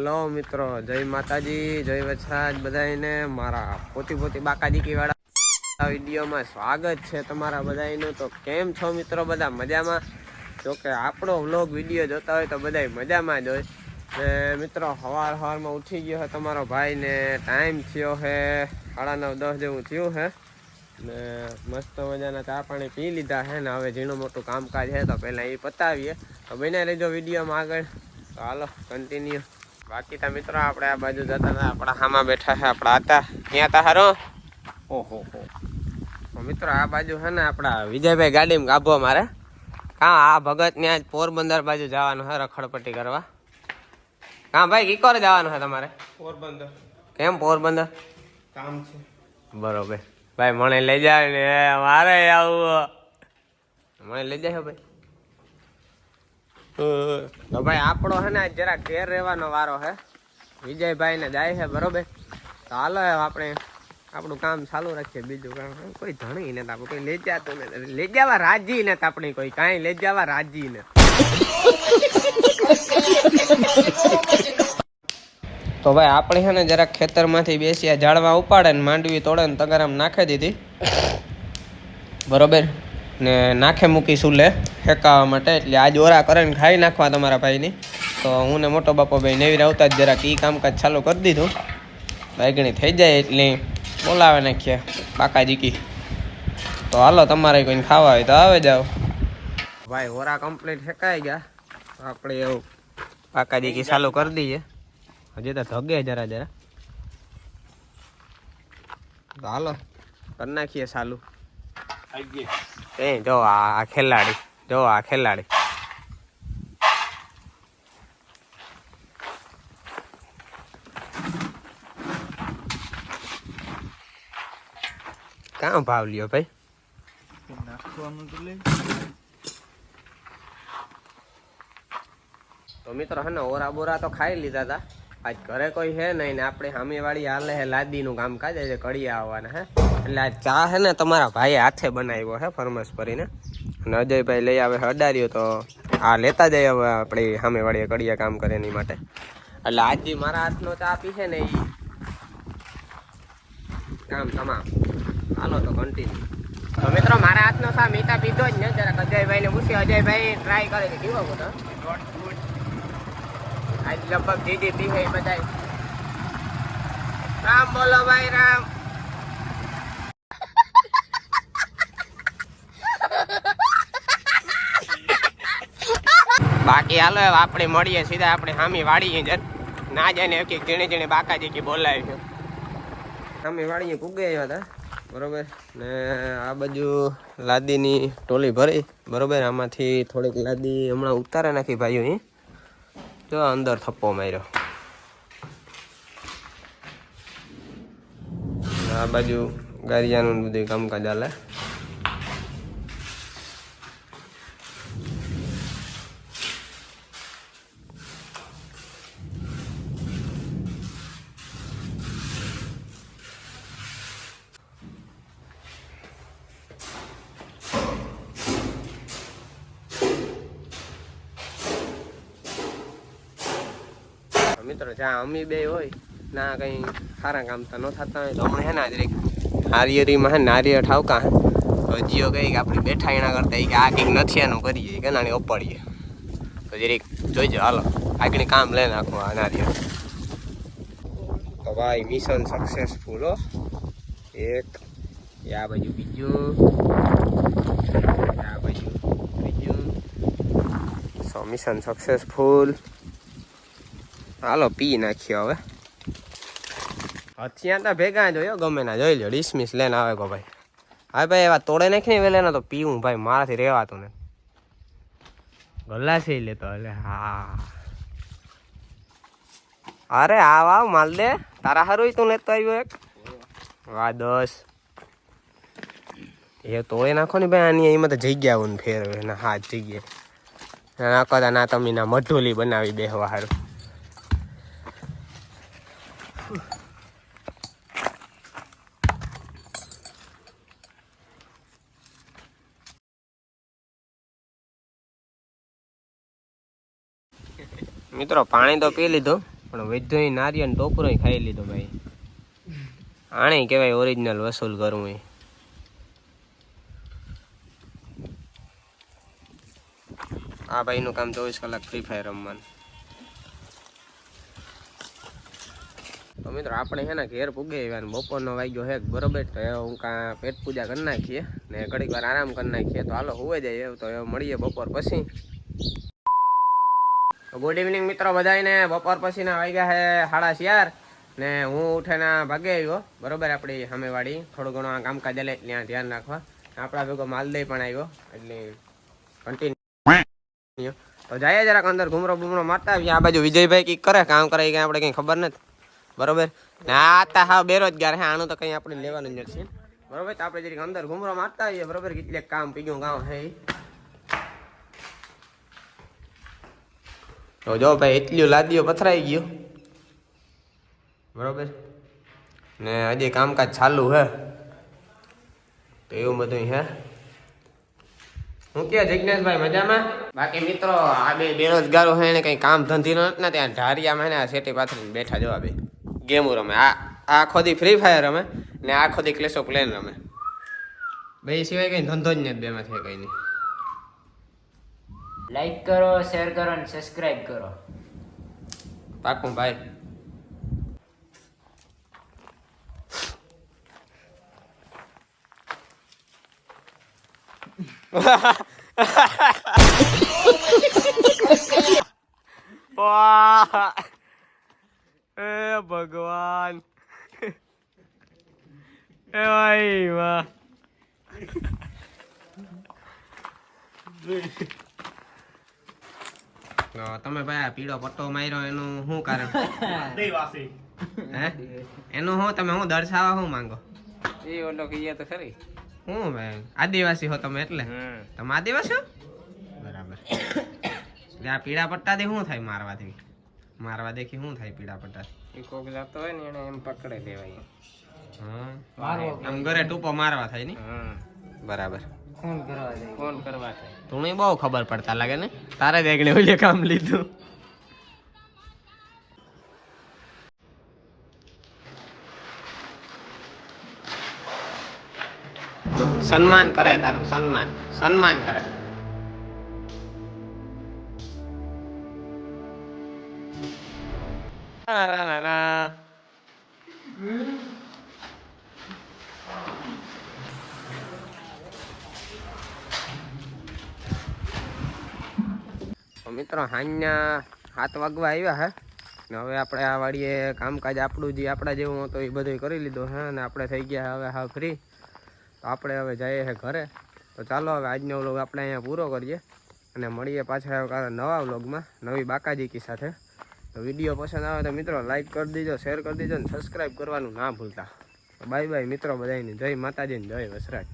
Hello મિત્રો, જય માતાજી, જય વછરાજ બધાને મારા પોતી પોતી બાકાજી વાળા વિડીયોમાં સ્વાગત છે તમારા બધાનું તો કેમ છો મિત્રો, બધા મજામાં? જો કે આપણો વ્લોગ વીડિયો જોતા હોય તો બધા મજામાં જ હોય. ને મિત્રો સવાર સવારમાં ઉઠી ગયો છે તમારો ભાઈ ને ટાઈમ થયો છે સાડા નવ, દસ જેવું થયું છે ને મસ્ત મજાના ચા પાણી પી લીધા છે ને હવે ઝીણું મોટું કામકાજ છે તો પહેલાં એ પતાવીએ. તો બને રહેજો વિડીયોમાં આગળ. તો હાલો કન્ટિન્યુ બાકી તો મિત્રો આપણે આ બાજુ જતા હતા આપણા હામાં બેઠા છે આપણા હતા ત્યાં તા હારો. ઓહો હો. મિત્રો આ બાજુ છે ને આપણા વિજયભાઈ ગાડીમાં ગાભો મારે. હા આ ભગત ત્યાં જ પોરબંદર બાજુ જવાનું છે રખડપટ્ટી કરવા. હા ભાઈ કીકોર જવાનું છે તમારે? પોરબંદર. કેમ પોરબંદર? કામ છે. બરોબર. ભાઈ મને લઈ જાય ને મારે આવું. મને લઈ જાય ભાઈ. તો ભાઈ આપણો છે ને જરા ઘેર રહેવાનો વારો છે વિજયભાઈ ને જાય છે બરોબર? તો હાલો આપણે આપણું કામ ચાલુ રાખીએ બીજું કામ. કોઈ ધણી ને આપણે, કોઈ લઈ જતું નથી. લઈ જવા રાજી ને આપણી કોઈ, કાંઈ લઈ જવા રાજી ને તો ભાઈ આપણે છે ને જરાક ખેતરમાંથી બેસીએ જાળવા ઉપાડે ને માંડવી તોડે ને તગારામ નાખી દીધી. બરોબર? ને નાખે મૂકી સુલે ફેંકાવા માટે. એટલે આ જોરા કરે ને ખાઈ નાખવા તમારા ભાઈની. તો હું ને મોટો બાપો ભાઈ નેવી આવતા જ જરાક એ કામકાજ ચાલુ કરી દીધું. બાઈગણી થઈ જાય એટલે બોલાવે નાખીએ બાકા જીકી તો હાલો તમારે કોઈને ખાવા હોય તો આવે જાઓ. ભાઈ ઓરા કમ્પ્લીટ ફેંકાઈ ગયા. આપણે એવું બાકા જીકી ચાલુ કરી દઈએ. હજી તો ધગે જરા જરા. તો હાલો કરી નાખીએ ચાલુ. એ જો આ ખેલાડી જો આ ખેલાડી કાં ભાવ લ્યો ભાઈ તો મિત્રો હે ને ઓરા બોરા તો ખાઈ લીધા હતા આજ ઘરે કોઈ હે નહીં ને આપણે સામેવાળી હાલે હે, લાદીનું કામકાજ છે કડી આવવાના, હે? એટલે ચા હે ને તમારા ભાઈએ હાથે બનાવ્યો હે ફરમાશ ભરીને અને અજયભાઈ લઈ આવે છે અડાર્યો તો આ લેતા જાય હવે આપણી સામેવાળીએ કડિયા કામ કરે એની માટે. એટલે આજે મારા હાથનો ચા પી છે ને એ કામ તમામ. હાલો તો કન્ટિન્યુ મિત્રો, મારા હાથનો ચા મીઠા પીધો જ ને, જરાક અજયભાઈને પૂછી અજયભાઈ ટ્રાય કરે કે કેવો બધો આજ લગભગ દીદી પીહે બધા રામ બોલો ભાઈ, રામ. બાકી હાલો આપણે મળીએ સીધા આપણે હામી વાળીએ જ. ના જાય ને કે ઝીણે ઝીણે બાકાજી કે બોલાય છે. હામી વાળીએ પૂગે આવ્યા હતા, બરોબર? ને આ બાજુ લાદીની ટોલી ભરી, બરોબર? આમાંથી થોડીક લાદી હમણાં ઉતારા નાખી ભાઈઓ અહીં જો અંદર થપ્પો માર્યો. આ બાજુ ગારિયાનું બધું કામકાજ હાલે. મિત્રો, જ્યાં અમી બે હોય, ના કંઈ સારા કામ તો ન થતા હોય. તો હમણાં હે ને આજે હારિયરીમાં હે નારિયેળ ઠાવકા તો જીઓ કહી કે આપણે બેઠા એના કરતા કે આ કંઈક નથી આનું કરીએ કે નાની ઓપાડીએ તો જરીક જોઈજો, હાલો, આગળ કામ લઈ નાખો આ નારિયેળ. તો ભાઈ મિશન સક્સેસફુલ હો. એક આ બાજુ બીજું આ બાજુ બીજું સો મિશન સક્સેસફુલ હાલો, પી નાખ્યો હવે. હથિયાર તો ભેગા જોયો ગમે ના, જોઈ લો ડિસમિસ લઈને આવે કો ભાઈ. હા ભાઈ, એવા તોડે નાખી ને વેલે તો પીવું ભાઈ, મારાથી રહેવાતું ને ગલાસી લેતો એટલે હા. અરે, આવ આવ, માલ દે. તારા હારું તું લેતો આવ્યો એક? વાહ, દસ. એ તોડે નાખો ને ભાઈ, આની એમાં તો જગ્યા આવું ને ફેર ને, હા, જગ્યા. નાખો ના તમે ના મઢોલી બનાવી બેહવા હારું. મિત્રો, પાણી તો પી લીધું, પણ વૈદ્ય નારિયેળ ટોપરો ખાઈ લીધો ભાઈ. આણે કહેવાય ઓરિજિનલ વસૂલ કરવું એ. આ ભાઈનું કામ ચોવીસ કલાક ફ્રી ફાયર રમવાનું. તો મિત્રો, આપણે છે ને ઘેર પૂગે આવ્યા બપોરનો વાગ્યો હે બરોબર? તો એ હું કાં પેટ પૂજા કરી નાખીએ ને ઘડીક વાર આરામ કરી નાખીએ. તો હાલો, હોવે જાય એવું, તો મળીએ બપોર પછી. ગુડ ઇવનિંગ મિત્રો બધાને બપોર પછીના વાગ્યા છે સાડા શિયાર ને હું ઉઠેના ભાગે આવ્યો. બરોબર, આપણી સામેવાળી. થોડું ઘણું આ કામકાજ એટલે ત્યાં ધ્યાન રાખવા. આપણા ભેગો માલદય પણ આવ્યો, એટલે કન્ટિન્યુ તો જાય જરાક અંદર ઘૂમરો બૂમરો મારતા આવીએ. આ બાજુ વિજયભાઈ કંઈક કરે, કામ કરે કંઈ આપણે કંઈ ખબર નથી. બરોબર? ને તા હા બેરોજગાર હે, આનું તો કંઈ આપણે લેવાનું જ નથી. બરોબર? તો આપણે જરીક અંદર ઘૂમરો મારતા આવીએ. બરોબર? કેટલેક કામ પીગું ગામ હે તો જો ભાઈ એટલું લાદીઓ પથરાઈ ગયું. બરોબર? ને આજે કામકાજ ચાલુ હે. તો એવું બધું હે. હું કે જિજ્ઞેશભાઈ મજામાં? બાકી મિત્રો આ બે બેરોજગારો હે એને કઈ કામ ધંધી નો નથી. ને ત્યાં ઢારિયામાં ને આ સેટી પાથરીને બેઠા જોવા બે. ગેમો રમે. આ આ આખો દી ફ્રી ફાયર રમે ને આખો દી ક્લેશ ઓફ પ્લેન રમે. બે સિવાય કઈ ધંધો જ નથી બેમાંથી કઈ નહીં. લાઈક કરો શેર કરો અને સબસ્ક્રાઇબ કરો પાકું ભાઈ વાહ એ ભગવાન એ ભાઈ વાહ તો તમે ભાઈ આ પીળો પટ્ટો માર્યો એનું શું કારણ? હે? એનું શું? તમે શું દર્શાવવા શું માંગો? એ ઓલો કહીએ તો ખરી. શું ભાઈ? આદિવાસી હો તમે એટલે? તમે આદિવાસી હો? બરાબર. એટલે આ પીળા પટ્ટાથી શું થાય મારવાથી? મારવા દેખી શું થાય પીળા પટ્ટાથી? એ કોક જતો હોય ને એને એમ પકડે દેવાય હા આમ ઘરે ટૂંપો મારવા થાય ને? બરાબર. ફોન કરવા જાય. ફોન કરવા થાય તું બહુ ખબર પડતા લાગે ને? તારે જ ઓલે કામ લીધું. સન્માન કરે તારું સન્માન સન્માન કરે. ના, ના, ના, ના. તો મિત્રો હાંજના હાથ વાગવા આવ્યા હે. ને હવે આપણે આ વાડીએ કામકાજ આપણું જે આપણા જેવું હતું એ બધું કરી લીધું હે અને આપણે થઈ ગયા હવે હા ફ્રી તો આપણે હવે જઈએ છે ઘરે. તો ચાલો હવે આજનો વ્લોગ આપણે અહીંયા પૂરો કરીએ અને મળીએ પાછા નવા વ્લોગમાં નવી બાકાજીકી સાથે. તો વીડિયો પસંદ આવે તો મિત્રો લાઈક કરી દીજો શેર કરી દીજો અને સબસ્ક્રાઈબ કરવાનું ના ભૂલતા. બાય બાય મિત્રો બધાની જય માતાજીને જય વસરાજ.